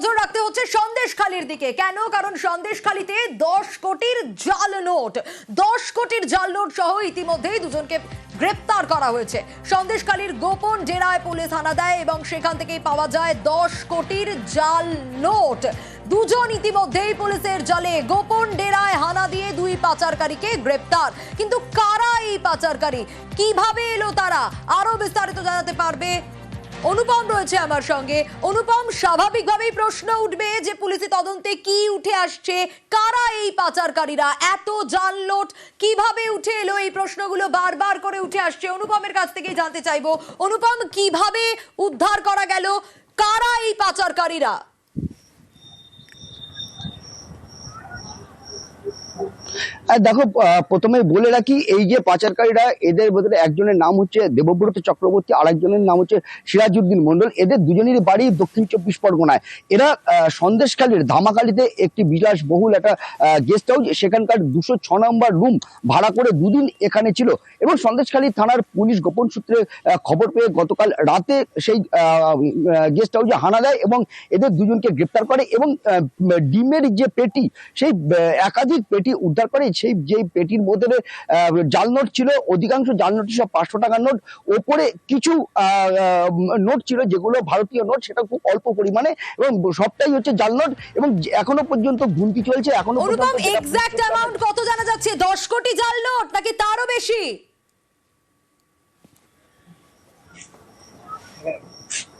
নজর রাখতে হচ্ছে সন্দেশখালির দিকে। কেন? কারণ সন্দেশখালিতে দশ কোটির জাল নোট। দশ কোটির জাল নোট সহ ইতিমধ্যেই দুজনকে গ্রেপ্তার করা হয়েছে। সন্দেশখালির গোপন ডেরায় পুলিশ হানা দেয় এবং সেখান থেকেই পাওয়া যায় দশ কোটির জাল নোট। দুজন ইতিমধ্যেই পুলিশের জালে গোপন ডেরায় হানা দিয়ে দুই পাচারকারীকে গ্রেপ্তার। কিন্তু কারা এই পাচারকারী? কীভাবে এলো তারা? আরও বিস্তারিত জানাতে পারবে অনুপম রয়েছে আমার সঙ্গে। অনুপম, স্বাভাবিকভাবেই প্রশ্ন উঠবে যে পুলিশি তদন্তে কি উঠে আসছে, কারা এই পাচারকারীরা, এত জাল নোট কীভাবে উঠে এলো এই প্রশ্নগুলো বারবার করে উঠে আসছে। অনুপমের কাছ থেকেই জানতে চাইব, অনুপম, কীভাবে উদ্ধার করা গেল, কারা এই পাচারকারীরা? দেখো প্রথমে বলে রাখি, এই যে পাচারকারীরা, এদের ভেতরে একজনের নাম হচ্ছে দেবব্রত চক্রবর্তী আর একজনের নাম হচ্ছে সিরাজউদ্দিন মন্ডল এদের দুজনের বাড়ি দক্ষিণ চব্বিশ পরগনায়। এরা সন্দেশখালীর ধামাখালীতে একটি বিলাসবহুল একটা গেস্ট হাউস সেখানকার দুশো ছ নম্বর রুম ভাড়া করে দুদিন এখানে ছিল। এবং সন্দেশখালী থানার পুলিশ গোপন সূত্রে খবর পেয়ে গতকাল রাতে সেই গেস্ট হাউসে হানা দেয় এবং এদের দুজনকে গ্রেপ্তার করে এবং ডিমের যে পেটি, সেই একাধিক পেটি উদ্ধার করে সেই যেই পেটির মধ্যে জাল নোট ছিল অধিকাংশ জাল নোট সব পাঁচশো টাকার নোট। ওপরে কিছু নোট ছিল যেগুলো ভারতীয় নোট সেটা খুব অল্প পরিমাণে এবং সবটাই হচ্ছে জাল নোট এবং এখনও পর্যন্ত গুনতি চলছে এখনও এক্সাক্ট অ্যামাউন্ট কত জানা যাচ্ছে? দশ কোটি জাল নোট নাকি তারও বেশি?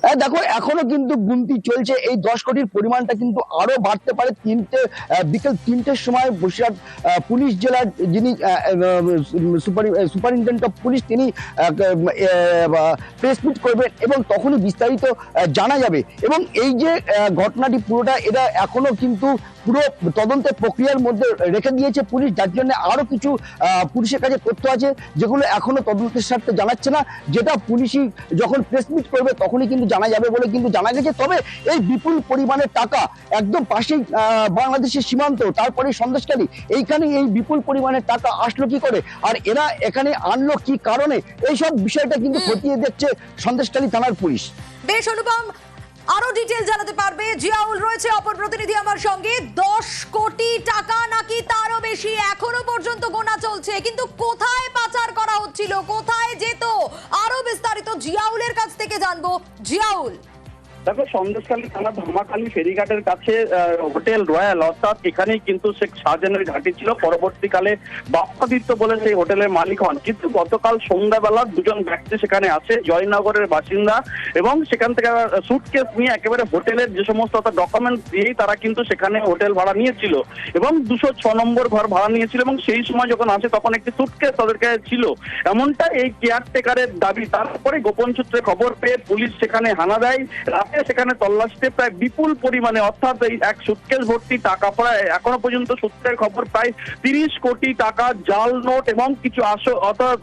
হ্যাঁ দেখো, এখনও কিন্তু গুনতি চলছে। এই দশ কোটির পরিমাণটা কিন্তু আরও বাড়তে পারে তিনটে বিকেল তিনটের সময় বসিরহাট পুলিশ জেলার যিনি সুপারিনটেন্ডেন্ট অফ পুলিশ, তিনি প্রেস মিট করবেন এবং তখনই বিস্তারিত জানা যাবে। এবং এই যে ঘটনাটি পুরোটা, এটা এখনও কিন্তু পুরো তদন্তের প্রক্রিয়ার মধ্যে রেখে দিয়েছে পুলিশ যার জন্য আরও কিছু পুলিশের কাছে তথ্য আছে যেগুলো এখনও তদন্তের স্বার্থে জানাচ্ছে না। যেটা পুলিশই যখন প্রেস মিট করবে তখনই কিন্তু জানা যাবে বলে কিন্তু জানা গেছে। তবে এই বিপুল পরিমাণের টাকা একদম পাশেই বাংলাদেশের সীমান্ত তারপরে সন্দেশকারী এইখানে এই বিপুল পরিমাণের টাকা আসলো কি করে? আর এরা এখানে আনলো কি কারণে? এইসব বিষয়টা কিন্তু খতিয়ে দেখছে সন্দেশকারী থানার পুলিশ। বেশ অনুপম আরও ডিটেল জানাতে পারবে। জিয়াউল রয়েছে অপর প্রতিনিধি আমার সঙ্গে। দশ কোটি টাকা নাকি তারও বেশি এখনও পর্যন্ত গোনা চলছে। কিন্তু কোথায় পাচার করা হচ্ছিল? কোথায় যেত? আরও বিস্তারিত জিয়াউলের কাছ থেকে জানব। জিয়াউল। দেখো, সন্দেশখালী থানা ধামাখালী ফেরিঘাটের কাছে হোটেল রয়্যাল, অর্থাৎ এখানেই কিন্তু শেখ শাহজাহানের ঘাঁটি ছিল। পরবর্তীকালে বাপ্পাদিত্য বলে সেই হোটেলের মালিক হন। কিন্তু গতকাল সন্ধ্যাবেলা দুজন ব্যক্তি সেখানে আছে, জয়নগরের বাসিন্দা এবং সেখান থেকে সুটকেস নিয়ে একেবারে হোটেলের যে সমস্ত ডকুমেন্ট দিয়েই তারা কিন্তু সেখানে হোটেল ভাড়া নিয়েছিল এবং দুশো ছ নম্বর ঘর ভাড়া নিয়েছিল এবং সেই সময় যখন আসে তখন একটি সুটকেস তাদের কাছে ছিল। এমনটা এই কেয়ারটেকারের দাবি। তারপরে গোপন সূত্রে খবর পেয়ে পুলিশ সেখানে হানা দেয়। সেখানে তল্লাশিতে প্রায় বিপুল পরিমাণে অর্থাৎ এই এক সুটকেস ভর্তি টাকা প্রায় এখনও পর্যন্ত সূত্রের খবর প্রায় তিরিশ কোটি টাকা জাল নোট এবং কিছু আসল অর্থাৎ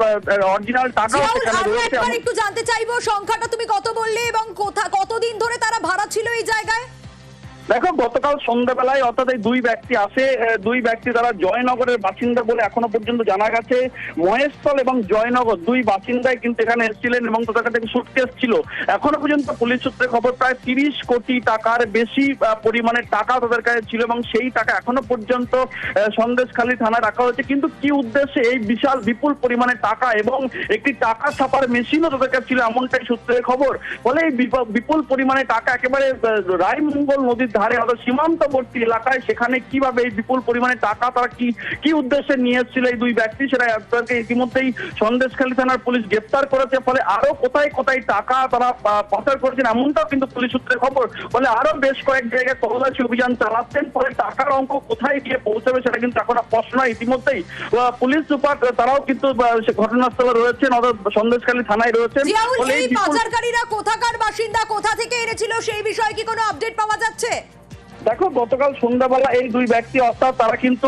অরিজিনাল টাকা সেখানে রয়েছে। একটু জানতে চাইব সংখ্যাটা তুমি কত বললে এবং কোথা কতদিন ধরে তারা ভাড়া ছিল এই জায়গায়? দেখো, গতকাল সন্ধ্যাবেলায় অর্থাৎ এই দুই ব্যক্তি আসে দুই ব্যক্তি তারা জয়নগরের বাসিন্দা বলে এখনও পর্যন্ত জানা গেছে। মহেশতল এবং জয়নগর দুই বাসিন্দাই কিন্তু এখানে এসেছিলেন এবং তাদের কাছে সুটকেস ছিল। এখনও পর্যন্ত পুলিশ সূত্রে খবর প্রায় তিরিশ কোটি টাকার বেশি পরিমাণের টাকা তাদের কাছে ছিল এবং সেই টাকা এখনও পর্যন্ত সন্দেশখালী থানায় রাখা হয়েছে। কিন্তু কি উদ্দেশ্যে এই বিশাল, বিপুল পরিমাণের টাকা এবং একটি টাকা ছাপার মেশিনও তাদের কাছে ছিল এমনটাই সূত্রের খবর? ফলে এই বিপ- বিপুল পরিমাণে টাকা একেবারে রায়মঙ্গল নদীর ধারে অর্থাৎ সীমান্তবর্তী এলাকায় সেখানে কীভাবে এই বিপুল পরিমাণে টাকা তারা কি কি উদ্দেশ্যে নিয়ে এসেছিল এই দুই ব্যক্তি সেটা তাদেরকে ইতিমধ্যেই সন্দেশখালী থানার পুলিশ গ্রেপ্তার করেছে। ফলে আরও কোথায় কোথায় টাকা তারা পাচার করেছেন এমনটাও কিন্তু পুলিশ সূত্রে খবর। ফলে আরও বেশ কয়েক জায়গায় তল্লাশি অভিযান চালাচ্ছেন। ফলে টাকার অঙ্ক কোথায় গিয়ে পৌঁছাবে সেটা কিন্তু এখন প্রশ্ন ইতিমধ্যেই পুলিশ সুপার তারাও কিন্তু ঘটনাস্থলে রয়েছেন অর্থাৎ সন্দেশখালী থানায় রয়েছেন। পাচারকারীরা কোথাকার বাসিন্দা কোথা থেকে এনেছিল সেই বিষয়ে কি কোনো আপডেট পাওয়া যাচ্ছে? দেখো গতকাল সন্ধ্যাবেলা এই দুই ব্যক্তি অর্থাৎ তারা কিন্তু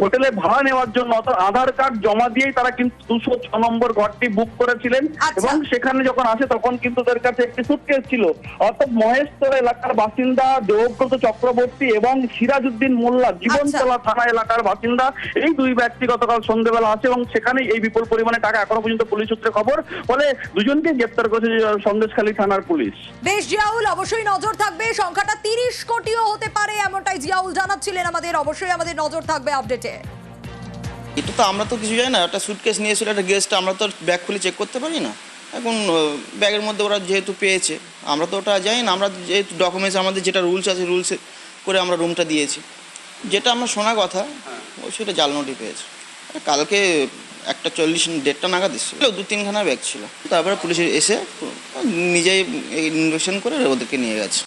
হোটেলে ভাড়া নেওয়ার জন্য অর্থাৎ আধার কার্ড জমা দিয়েই তারা কিন্তু দুশো ছ নম্বর ঘরটি বুক করেছিলেন। আচ্ছা। এবং সেখানে যখন আসে তখন কিন্তু তাদের কাছে একটি সুটকেস ছিল। অর্থাৎ মহেশতলা এলাকার বাসিন্দা দেবব্রত চক্রবর্তী এবং সিরাজউদ্দিন মোল্লা জীবনতলা থানা এলাকার বাসিন্দা এই দুই ব্যক্তি গতকাল সন্ধ্যাবেলা আসে এবং সেখানেই এই বিপুল পরিমাণে টাকা এখনও পর্যন্ত পুলিশ সূত্রে খবর। ফলে দুজনকে গ্রেপ্তার করেছে সন্দেশখালী থানার পুলিশ। বেশ জিয়াউল অবশ্যই নজর থাকবে। সংখ্যাটা তিরিশ কোটিও হতে পারে, এমনটাই জিয়াউল জানাচ্ছিলেন আমাদের। অবশ্যই আমাদের নজর থাকবে আপডেটে। এটা তো আমরা তো কিছু জানি না, একটা সুটকেস নিয়েছিল, একটা গেস্ট আমরা তো ব্যাগ খুলে চেক করতে পারি না। এখন ব্যাগের মধ্যে ওরা যেহেতু পেয়েছে, আমরা তো ওটা জানি না, আমরা যেহেতু ডকুমেন্টস আমাদের যেটা রুলস আছে রুলস করে আমরা রুমটা দিয়েছি। যেটা আমরা শোনা কথা সেটা জাল নোটই পেয়েছে কালকে একটা চল্লিশ দেড়টা নাগাদ এসেছিল দু তিনখানা ব্যাগ ছিল। তারপরে পুলিশ এসে নিজেই ইনভেস্টিগেশন করে ওদেরকে নিয়ে গেছে।